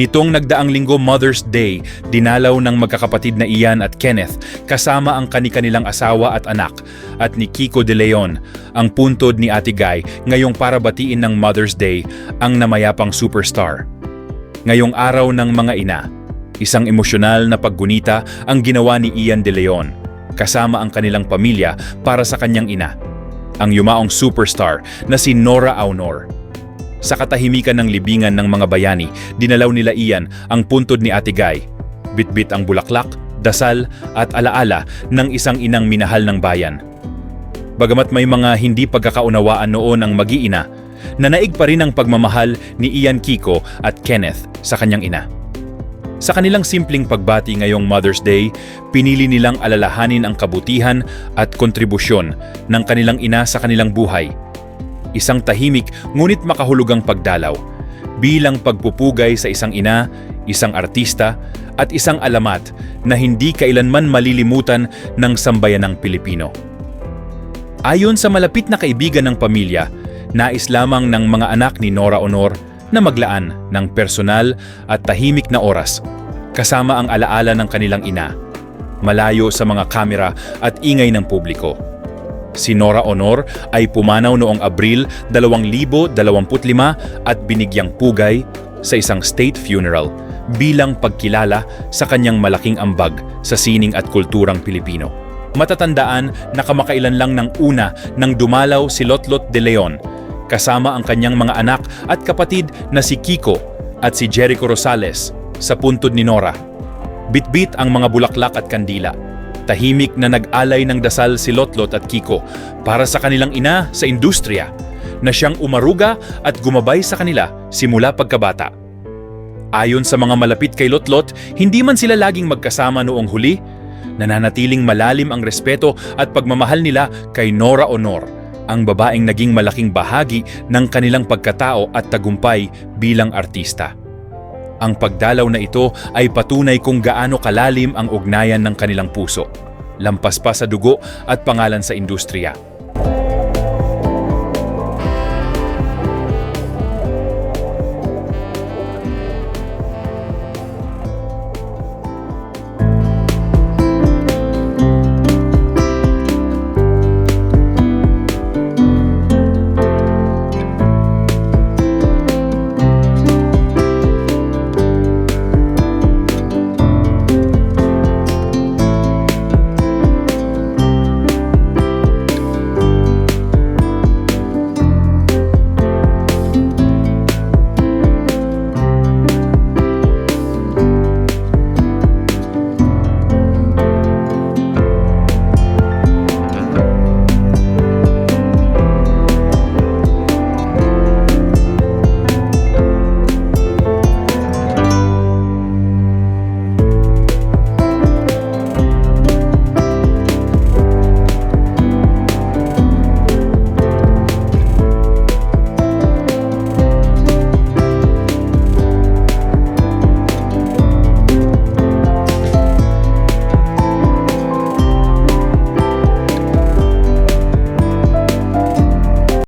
Nitong nagdaang linggo Mother's Day, dinalaw ng magkakapatid na Ian at Kenneth kasama ang kani-kanilang asawa at anak at ni Kiko De Leon, ang puntod ni Ate Guy ngayong para batiin ng Mother's Day ang namayapang superstar. Ngayong araw ng mga ina, isang emosyonal na paggunita ang ginawa ni Ian De Leon kasama ang kanilang pamilya para sa kanyang ina, ang yumaong superstar na si Nora Aunor. Sa katahimikan ng libingan ng mga bayani, dinalaw nila Ian ang puntod ni Ate Guy. Bitbit ang bulaklak, dasal at alaala ng isang inang minahal ng bayan. Bagamat may mga hindi pagkakaunawaan noon ang mag-iina, nanaig pa rin ang pagmamahal ni Ian Kiko at Kenneth sa kanyang ina. Sa kanilang simpleng pagbati ngayong Mother's Day, pinili nilang alalahanin ang kabutihan at kontribusyon ng kanilang ina sa kanilang buhay isang tahimik ngunit makahulugang pagdalaw, bilang pagpupugay sa isang ina, isang artista, at isang alamat na hindi kailanman malilimutan ng sambayanang Pilipino. Ayon sa malapit na kaibigan ng pamilya, nais lamang ng mga anak ni Nora Honor na maglaan ng personal at tahimik na oras kasama ang alaala ng kanilang ina, malayo sa mga kamera at ingay ng publiko. Si Nora Honor ay pumanaw noong Abril 2025 at binigyang pugay sa isang state funeral bilang pagkilala sa kanyang malaking ambag sa sining at kulturang Pilipino. Matatandaan na kamakailan lang ng una nang dumalaw si Lotlot de Leon kasama ang kanyang mga anak at kapatid na si Kiko at si Jericho Rosales sa puntod ni Nora. Bitbit ang mga bulaklak at kandila Tahimik na nag-alay ng dasal si Lotlot at Kiko para sa kanilang ina sa industriya na siyang umaruga at gumabay sa kanila simula pagkabata. Ayon sa mga malapit kay Lotlot, hindi man sila laging magkasama noong huli, nananatiling malalim ang respeto at pagmamahal nila kay Nora Honor, ang babaeng naging malaking bahagi ng kanilang pagkatao at tagumpay bilang artista. Ang pagdalaw na ito ay patunay kung gaano kalalim ang ugnayan ng kanilang puso, lampas pa sa dugo at pangalan sa industriya.